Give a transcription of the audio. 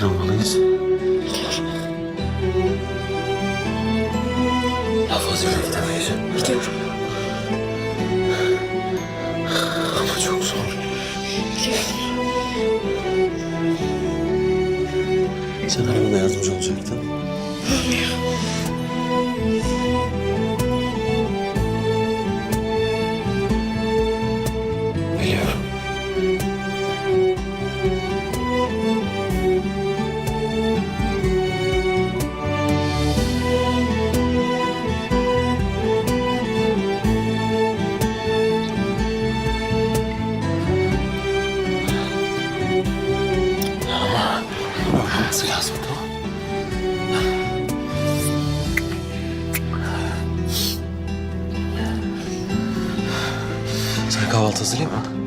sakin olmalıyız. Daha fazla. Biliyorum. Ama çok zor. Sen hanımına yardımcı olacaktın. Bakması lazım tamam? Sana kahvaltı hazırlayayım mı?